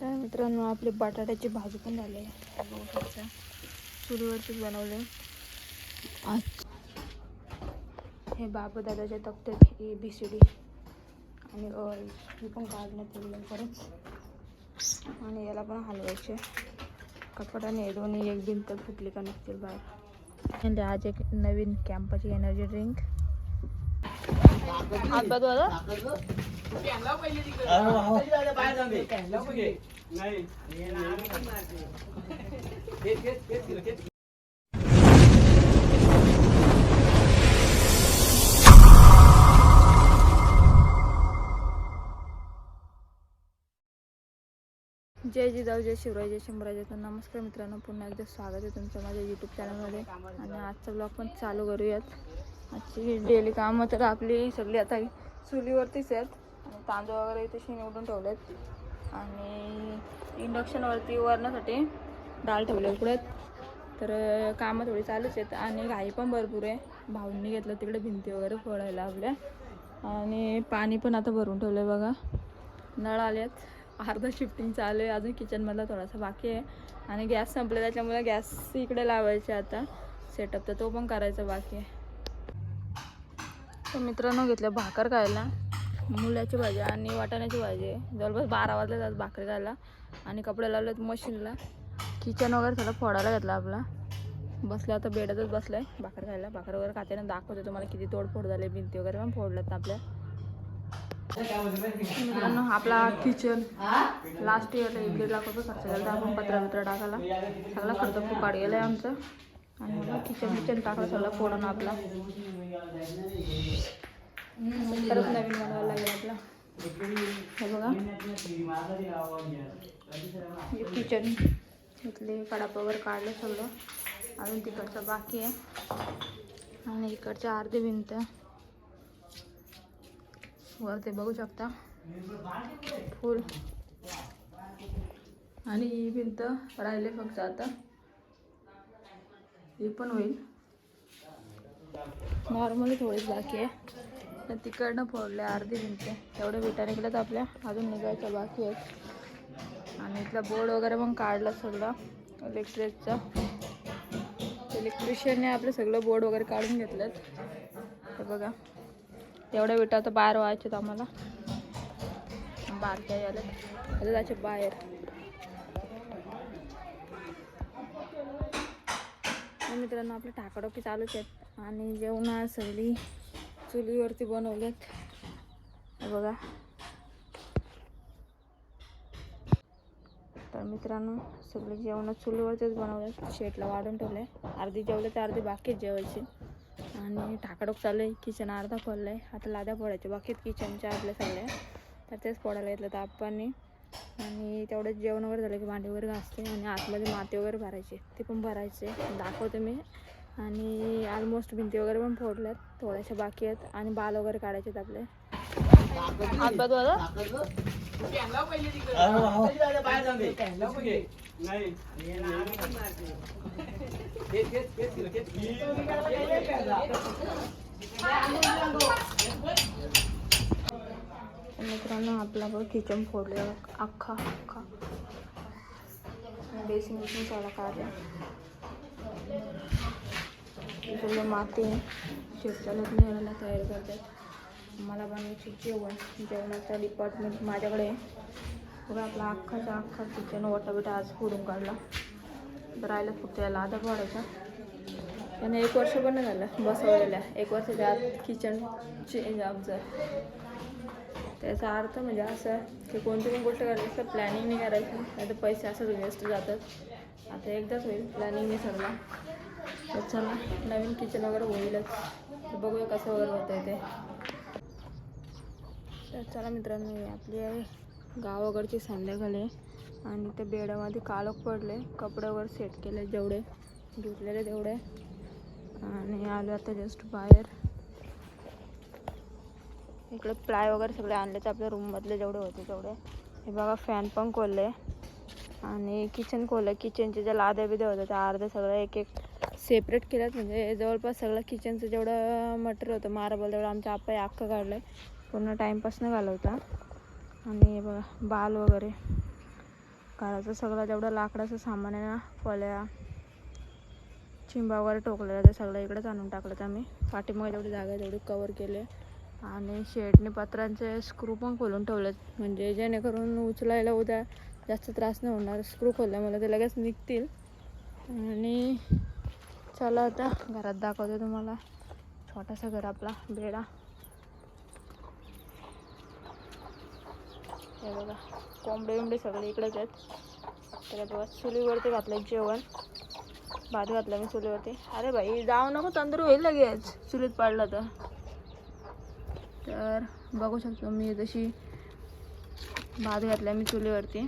तर मित्रांनो आपली बटाट्याची भाजी पण झाली आहे. बघू शकता चुलीवरतीच बनवले. आज हे बाबू दादाच्या तक्त्यात ए बी सी डी आणि अ ही पण काढण्यात येईल परत. आणि याला पण हलवायचे. कपड्याने हे दोन्ही एक भिंत फुटली का नसतील बाहेर. आणि आज एक नवीन कॅम्पाची एनर्जी ड्रिंक हात बाद जय जिजाऊ जय शिवराय जय शंभराज तर नमस्कार मित्रांनो पुन्हा एकदा स्वागत आहे तुमचं माझ्या यूट्यूब चॅनलमध्ये आणि आजचा ब्लॉग पण चालू करूयात. आजची डेली कामं तर आपली सगळी आता चुलीवरतीच आहेत. आणि तांदूळ वगैरे इथे निवडून ठेवलेत. आणि इंडक्शनवरती वरण्यासाठी डाळ ठेवले उकडत तर कामं थोडी चालूच आहेत. आणि घाई पण भरपूर आहे. भाऊंनी घेतलं तिकडे भिंती वगैरे फोडायला आपल्या आणि पाणी पण आता भरून ठेवलं आहे बघा. नळ आलेत अर्धा शिफ्टिंग चालू आहे. अजून किचनमधला थोडासा बाकी आहे. आणि गॅस संपला त्याच्यामुळे गॅस इकडे लावायचे आता. सेटअप तर तो पण करायचा बाकी आहे. तर मित्रांनो घेतलं भाकर खायला मुलाची भाजी आणि वाटाण्याची भाजी. आहे जवळपास बारा वाजले जात भाकरी खायला आणि कपडे लावलेत मशीनला. किचन वगैरे सगळं फोडायला घेतला आपला. बसला आता बेडतच बसलाय भाकर खायला. भाकर वगैरे खाते ना दाखवतो तुम्हाला किती तोडफोड झाली भिंती वगैरे पण फोडल्यात आपल्या. मित्रांनो आपला किचन लास्ट इयरला एक दीड लाख रुपये खर्च केला आपण पत्रा बित्रा टाकायला. सगळा खर्च खूप गेला आहे आमचं. आणि मला किचन किचन टाकलं सगळं फोडून आपला. परत नवीन बनवायला लागेल आपला. हे बघा. हे किचन इथले कडाप वगैरे सगळं. अजून तिकडचं बाकी आहे. आणि इकडच्या अर्धी भिंत. वर ते बघू शकता. फुल. आणि ही भिंत राहिले फक्त आता. हे पण होईल. नॉर्मली थोडीच बाकी आहे. तर तिकडनं फोडले अर्धी भिंत. तेवढ्या विटा निघल्यात आपल्या अजून निघायच्या बाकी आहेत आणि इथला बोर्ड वगैरे पण काढला सगळा. इलेक्ट्रिकचा इलेक्ट्रिशियनने आपलं सगळं बोर्ड वगैरे काढून घेतलं हे बघा. तेवढ्या विटा तर बाहेर व्हायच्यात आम्हाला. बारक्या यायला आता बाहेर. मित्रांनो आपले टाकाडोकी चालूच आहेत आणि जेवणा सगळी चुलीवरती बनवलेत. बघा. तर मित्रांनो सगळे जेवण चुलीवरतीच बनवलेत. शेटला वाढून ठेवले अर्धी जेवले तर अर्धी बाकीच जेवायची. आणि टाकाडोक चालू आहे किचन अर्धा पडलं आहे आता लाद्या फोडायच्या. बाकीत किचनच्या आपल्या सगळ्या. तर तेच फोडायला घेतलं तर आप्पांनी आणि तेवढंच जेवण वगैरे झालं की भांडे वगैरे घासते आणि आतमध्ये माती वगैरे भरायची. ते पण भरायचे. दाखवते मी. आणि ऑलमोस्ट भिंती वगैरे पण फोडल्यात. थोड्याशा बाकी आहेत. आणि बाल वगैरे काढायचे आहेत आपले. हातपात मित्रांनो आपला बघ किचन फोडलं अख्खा अख्खा. बेसिन बेसिंग सगळा काढलं. सगळं माती शेतच्या लग्न तयार करतात. मला बनवायची जेवण. जेवणाचा डिपार्टमेंट माझ्याकडे बघा आपला अख्खाचा अख्खा किचन ओटा बिटा आज फोडून काढला. तर राहिलं फक्त याला आधार फोडायचा त्याने एक वर्ष पण झालं बसवलेल्या एक वर्षाच्या आत किचन चेंज आमचं त्याचा अर्थ म्हणजे असं की कोणती पण गोष्ट करायची असं प्लॅनिंग नाही करायची. नाही तर पैसे असंच वेस्ट जातात. आता एकदाच होईल. प्लॅनिंग सगळं तर चला नवीन किचन वगैरे होईलच. तर बघूया कसं वगैरे होतं आहे ते. तर चला मित्रांनो आपली आहे गावाकडची संध्याकाळी. आहे. आणि त्या बेडामध्ये काळोख पडले. कपडे वगैरे सेट केले जेवढे. धुतलेले तेवढे. आणि आलो आता जस्ट बाहेर. इकडे प्लाय वगैरे सगळे आणले तर आपल्या रूममधले जेवढे होते तेवढे. हे बघा फॅन पण खोलले. आणि किचन खोललं. किचनचे ज्या लाद्या बिद्या होत्या त्या अर्ध्या सगळं एक एक सेपरेट केल्यात म्हणजे जवळपास सगळं किचनचं जेवढं मटेरियल होतं मार्बल तेवढं आमच्या आप्पा अख्खं काढलं. आहे पूर्ण टाईमपास घालवता. आणि हे बघा बाल वगैरे. घराचं सगळं जेवढं लाकडाचं सामान आहे ना फळ्या चिंबा वगैरे टोकलेलं ते सगळं इकडेच आणून टाकलं आम्ही. पाठीमागे जेवढी जागा आहे तेवढी कवर केले आणि शेडने पत्रांचे स्क्रू पण खोलून ठेवलेत. म्हणजे जेणेकरून उचलायला उद्या जास्त त्रास नाही होणार. स्क्रू खोलल्यामुळे ते लगेच निघतील. आणि चला आता घरात दाखवते तुम्हाला. छोटासा घर आपला बेडा. हे बघा कोंबडे बिंबडे सगळे इकडेच आहेत. तर बघा चुलीवरती घातलं जेवण. भात घातलं मी चुलीवरती. अरे भाई जाऊ नको तंदूर होईल लगेच. चुलीत पाडलं तर. तर बघू शकतो मी जशी भात घातला मी चुलीवरती.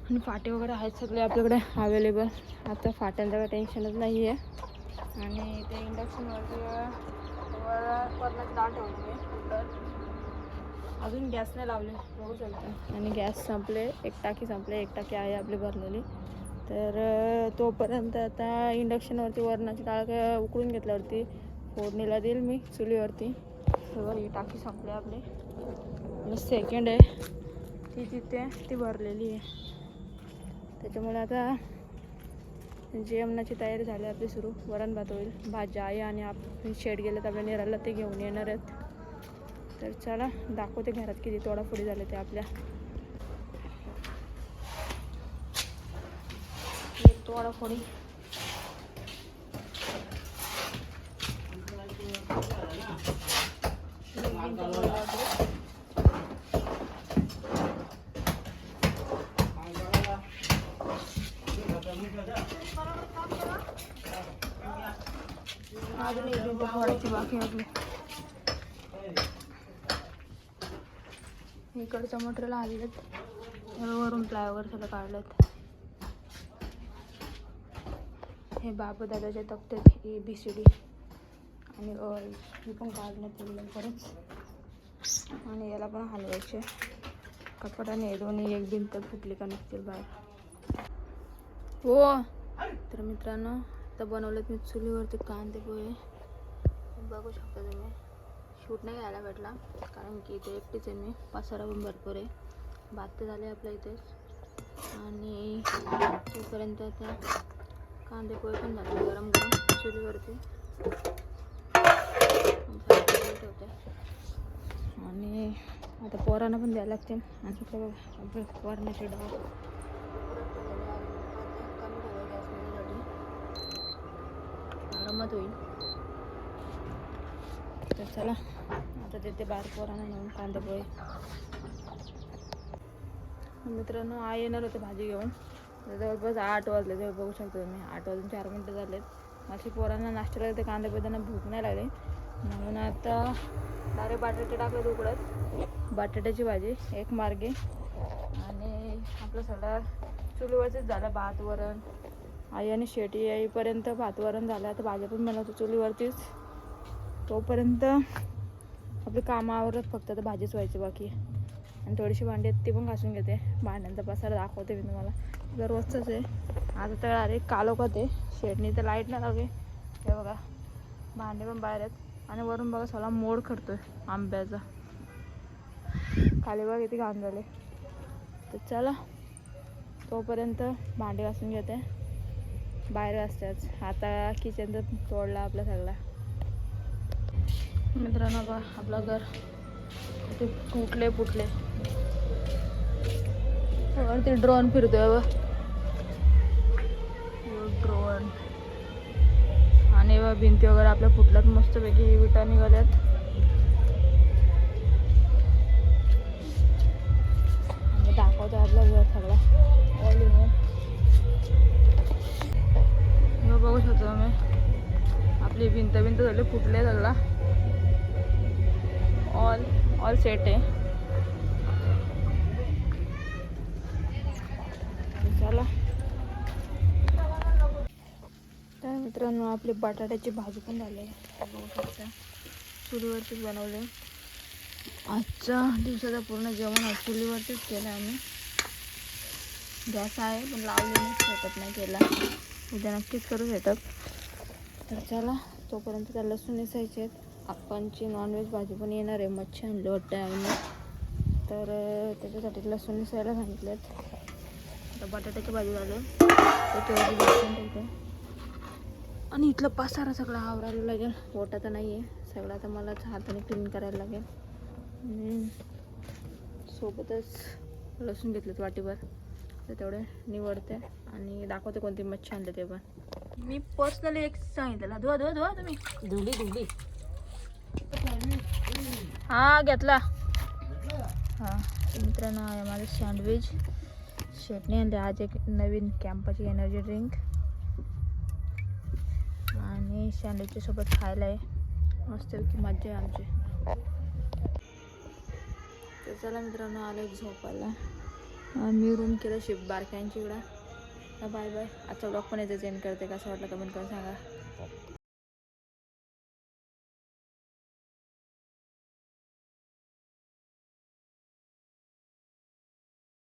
आणि फाटे वगैरे आहेत सगळे आपल्याकडे अवेलेबल आता फाट्यांचं काही टेन्शनच नाही आहे आणि ते इंडक्शनवरती वर वरणाची डाळ ठेवली मी कुकर. अजून गॅस नाही लावले. बघू शकतो. आणि गॅस संपले. एक टाकी संपले. एक टाकी आहे आपली भरलेली. तर तोपर्यंत आता इंडक्शनवरती वरणाची डाळ उकळून घेतल्यावरती फोडणीला देईल मी चुलीवरती. ही टाकी संपली आपली. आणि सेकंड आहे. ती तिथे ती भरलेली आहे. त्याच्यामुळे आता जेवणाची तयारी झाली आपली सुरू. वरण भात होईल भाजी आहे आणि आपण शेड गेलं तर आपल्या निराला ते घेऊन येणार आहेत. तर चला दाखवते घरात किती तोडाफोडी झाले ते आपल्या. तोडाफोडी. अजून एक बाकी आहे आपली इकडचं मटेरियल आलेलं वरून फ्लायओव्हर सगळं काढलेत. हे बाबा दादाच्या तक्ते हे बी सी डी आणि अ हे पण काढण्यात येईल आणि याला पण हलवायचे. कपडाने दोन्ही एक भिंत फुटली का नसतील बाहेर. हो तर मित्रांनो आता बनवलेत मी चुलीवरती कांदे पोहे. बघू शकता तुम्ही शूट नाही घ्यायला भेटला कारण की इथे एकटीच आहे मी पसारा पण भरपूर आहे. भात तर झाले आपल्या इथेच. आणि तोपर्यंत आता कांदे पोहे पण झाले गरम गरम चुलीवरती. ठेवते. आणि आता पोरांना पण द्यायला लागते. आणि इकडे बघा आपले डाळ आरामात होईल. तर चला आता तिथे बाहेर पोरांना नेऊन कांदे पोहे. मित्रांनो आई येणार होते भाजी घेऊन. जवळपास आठ वाजले जवळ बघू शकतो तुम्ही. आठ वाजून चार मिनटं झालेत. माझी पोरांना नाश्ता ते कांदे पोहे त्यांना भूक नाही लागली. म्हणून आता डायरेक्ट बटाटे टाकले उकडत. बटाट्याची भाजी एक मार्गे. आणि आपलं सगळं चुलीवरचीच झालं भात वरण. आई आणि शेटी आईपर्यंत भात वरण झालं. आता भाज्या पण बनवतो चुलीवरतीच तोपर्यंत आपली कामावरच फक्त आता भाजीच व्हायची बाकी. आणि थोडीशी भांडी आहेत ती पण घासून घेते. भांड्यांचा पसारा दाखवते मी तुम्हाला. दररोजचंच आहे. आता तर अरे कालोखात आहे. शेडनी तर लाइट नाही लागे हे बघा. भांडे पण बाहेर आहेत. आणि वरून बघा सगळा मोड करतोय आंब्याचा. खाली बघा किती घाण झाले तर चला तोपर्यंत भांडे घासून घेते. बाहेर असतात आता किचन तर तोडला आपला सगळा. मित्रांनो बघा आपलं घर ते फुटले फुटले. वरती ड्रोन फिरतोय बघ. ड्रोन आणि भिंती वगैरे आपल्या फुटल्यात मस्तपैकी विटा निघाल्यात. दाखवतो आपला घर सगळा. ऑल इन बघू शकतो आम्ही आपली भिंत भिंत झाली फुटले सगळा. ऑल ऑल सेट आहे. चला तर मित्रांनो आपली बटाट्याची भाजी पण झाली आहे. चुलीवरतीच बनवले. आजच्या दिवसाचं पूर्ण जेवण आज चुलीवरतीच केलं आम्ही. गॅस आहे पण लावलेलं नाही सेटअप नाही केला उद्या नक्कीच करू सेटअप तर चला तोपर्यंत त्या लसूण नेसायचे आहेत. आप्पांची नॉनव्हेज भाजी पण येणार आहे मच्छी आणली वाटते आम्ही तर त्याच्यासाठी लसूण मिसळायला सांगितलेत. आता बटाट्याची भाजी झाली त्याच्यावरती लसूण ठेवते आणि इथलं पसारा सगळा आवरायला लागेल. ओटा तर नाही आहे सगळं आता मलाच हाताने क्लीन करायला लागेल. सोबतच लसूण घेतलेत वाटीभर. तर तेवढे निवडते आणि दाखवते कोणती मच्छी आणते ते पण. मी पर्सनली एक सांगितलेला. धुवा धुवा धुवा तुम्ही. धुली धुली. हा घेतला. हा मित्रांनो आहे माझं सँडविच शेटने आणले आज एक नवीन कॅम्पाची एनर्जी ड्रिंक आणि सँडविचच्या सोबत खायला आहे. मस्त मजा आहे आमची. तर चला मित्रांनो आलं एक झोपायला. मी रूम केलं शिफ्ट बारक्यांची इकडं. बाय बाय आजचा ब्लॉग पण येते एंड करते. कसं वाटलं कमेंट करून सांगा.